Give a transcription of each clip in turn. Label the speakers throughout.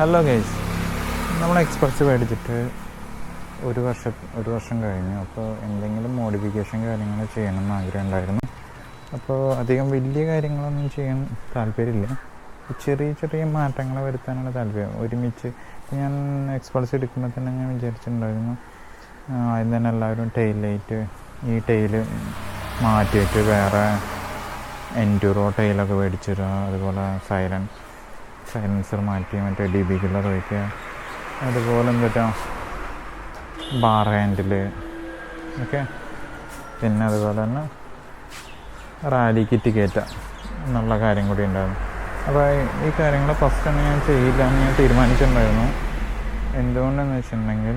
Speaker 1: Hello guys നമ്മൾ express മേടിച്ചിട്ട് ഒരു വർഷം ഒരു വർഷം കഴിഞ്ഞു. അപ്പോൾ എന്തെങ്കിലും മോഡിഫിക്കേഷൻ കാര്യങ്ങൾ ചെയ്യണം എന്ന് ആഗ്രഹം ഉണ്ടായിരുന്നു അപ്പോൾ അധികം വലിയ കാര്യങ്ങളൊന്നും ചെയ്യാൻ താല്പര്യമില്ല. ചെറിയ ചെറിയ മാറ്റങ്ങൾ വരുത്താനാണ് താല്പര്യം. ഒരുമിച്ച് ഞാൻ എക്സ്പൾസ് എടുക്കുമ്പോൾ തന്നെ ഞാൻ വിചാരിച്ചിട്ടുണ്ടായിരുന്നു. ആദ്യം തന്നെ എല്ലാവരും ടെയിൽ ലൈറ്റ് ഈ ടെയിൽ മാറ്റിയിട്ട് വേറെ എൻഡ്യൂറോ ടൈലൊക്കെ മേടിച്ചിടുക അതുപോലെ സൈലൻ സൈലൻസർ മാറ്റി മറ്റേ ഡി ബി കില്ലർ വയ്ക്കുക അതുപോലെ എന്താ ബാർ ഹാൻഡിൽ ഓക്കെ? പിന്നെ അതുപോലെ തന്നെ റാലി കിറ്റ് കയറ്റുക എന്നുള്ള കാര്യം കൂടി ഉണ്ടായിരുന്നു. അപ്പോൾ ഈ കാര്യങ്ങൾ ഫസ്റ്റ് തന്നെ ഞാൻ ചെയ്യില്ല എന്ന് ഞാൻ തീരുമാനിച്ചിട്ടുണ്ടായിരുന്നു. എന്തുകൊണ്ടെന്ന് വെച്ചിട്ടുണ്ടെങ്കിൽ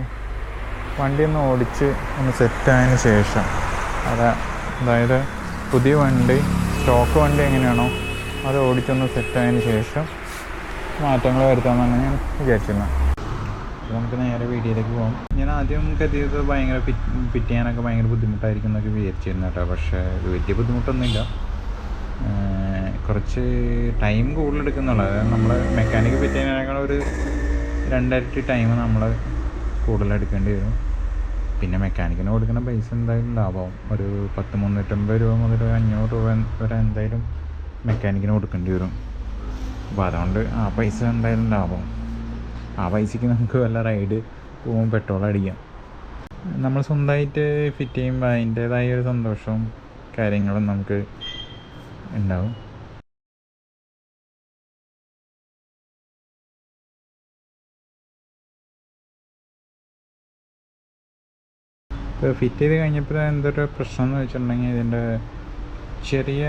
Speaker 1: വണ്ടി ഒന്ന് ഓടിച്ച് ഒന്ന് സെറ്റായതിന് ശേഷം അത് അതായത് പുതിയ വണ്ടി സ്റ്റോക്ക് വണ്ടി എങ്ങനെയാണോ അത് ഓടിച്ചൊന്ന് സെറ്റായതിന് ശേഷം മാറ്റങ്ങൾ വരുത്താമെന്നാണ് ഞാൻ അപ്പോൾ നമുക്ക് നേരെ വീഡിയോയിലേക്ക് പോകാം ഞാൻ ആദ്യം കരുതിയത് ഭയങ്കര ഫിറ്റ് ഫിറ്റ് ചെയ്യാനൊക്കെ ഭയങ്കര ബുദ്ധിമുട്ടായിരിക്കും എന്നൊക്കെ വിചാരിച്ചിരുന്നു കേട്ടോ. പക്ഷേ വലിയ ബുദ്ധിമുട്ടൊന്നുമില്ല. കുറച്ച് ടൈം കൂടുതൽ എടുക്കുന്നുള്ളൂ അതായത് നമ്മൾ മെക്കാനിക്ക് ഫിറ്റ് ചെയ്യാനേക്കാൾ ഒരു രണ്ടരട്ടി ടൈം നമ്മൾ കൂടുതലെടുക്കേണ്ടി വരും. പിന്നെ മെക്കാനിക്കിന് കൊടുക്കുന്ന പൈസ എന്തായാലും ലാഭമാവും ഒരു പത്ത് മുന്നൂറ്റമ്പത് രൂപ മുതൽ അഞ്ഞൂറ് രൂപ വരെ എന്തായാലും മെക്കാനിക്കിന് കൊടുക്കേണ്ടി വരും. അപ്പോൾ അതുകൊണ്ട് ആ പൈസ എന്തായാലും ലാഭം. ആ പൈസയ്ക്ക് നമുക്ക് വല്ല റൈഡ് പോകും പെട്രോൾ അടിക്കാം. നമ്മൾ സ്വന്തമായിട്ട് ഫിറ്റ് ചെയ്യുമ്പോൾ അതിന്റേതായ ഒരു സന്തോഷവും കാര്യങ്ങളും നമുക്ക് ഉണ്ടാവും. ഫിറ്റ് ചെയ്ത് കഴിഞ്ഞപ്പോൾ എന്തൊരു പ്രശ്നം എന്ന് വെച്ചിട്ടുണ്ടെങ്കിൽ ഇതിന്റെ ചെറിയ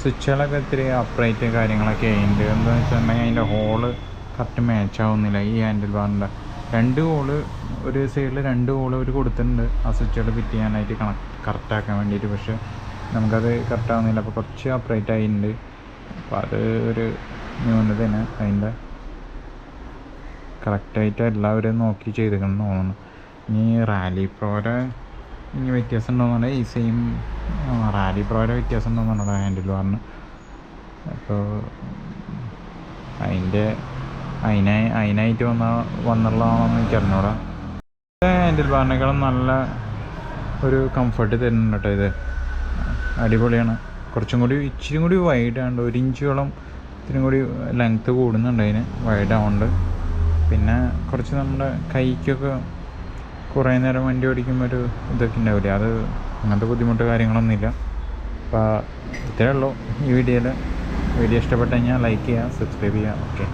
Speaker 1: സ്വിച്ചുകളൊക്കെ ഇത്തിരി അപ്രൈറ്റ് കാര്യങ്ങളൊക്കെ ഉണ്ട്. എന്താണെന്ന് വെച്ചിട്ടുണ്ടെങ്കിൽ അതിന്റെ ഹോൾ കറക്റ്റ് മാച്ച് ആവുന്നില്ല. ഈ ഹാൻഡിൽ ബാറിന്റെ രണ്ട് ഹോൾ ഒരു സൈഡിൽ രണ്ട് ഹോൾ അവർ കൊടുത്തിട്ടുണ്ട്. ആ സ്വിച്ചുകൾ ഫിറ്റ് ചെയ്യാനായിട്ട് കണക്ട് കറക്റ്റാക്കാൻ വേണ്ടിയിട്ട്. പക്ഷേ നമുക്കത് കറക്റ്റ് ആവുന്നില്ല. അപ്പോൾ കുറച്ച് അപ്രൈറ്റ് ആയിട്ടുണ്ട്. അപ്പോൾ അത് ഒരു ന്യൂനതയാണ്. അതിന്റെ കറക്റ്റായിട്ട് എല്ലാവരും നോക്കി ചെയ്തിരിക്കണം തോന്നുന്നു. ഇനി റാലി പ്രോയുടെ ഇനി വ്യത്യാസം ഉണ്ടോന്നുണ്ട് ഈ സെയിം റാലി പ്രോയുടെ വ്യത്യാസം ഉണ്ടോന്നുണ്ട് ഹാൻഡിൽ വാറിന് അപ്പോൾ അതിന്റെ അതിനായി അതിനായിട്ട് വന്ന വന്നുള്ളതാണെന്ന് എനിക്ക് അറിഞ്ഞൂടാ. ഹാൻഡിൽ ബാറിനേക്കാളും നല്ല ഒരു കംഫർട്ട് തരുന്നുണ്ട് കേട്ടോ ഇത്. അടിപൊളിയാണ്. കുറച്ചും കൂടി ഇച്ചിരി കൂടി വൈഡ് ആണ്. ഒരു ഇഞ്ചോളം ഇത്തിരി കൂടി ലെങ്ത്ത് കൂടുന്നുണ്ട് അതിന്. വൈഡ് ആവുന്നുണ്ട് പിന്നെ കുറച്ച് നമ്മുടെ കൈക്കൊക്കെ കുറേ നേരം വണ്ടി ഓടിക്കുമ്പോൾ ഒരു ഇതൊക്കെ ഉണ്ടാവില്ലേ അത് അങ്ങനത്തെ ബുദ്ധിമുട്ട് കാര്യങ്ങളൊന്നുമില്ല. അപ്പോൾ ഇത്രയേ ഉള്ളൂ ഈ വീഡിയോയിൽ വീഡിയോ ഇഷ്ടപ്പെട്ടു കഴിഞ്ഞാൽ ലൈക്ക് ചെയ്യുക സബ്സ്ക്രൈബ് ചെയ്യുക. ഓക്കെ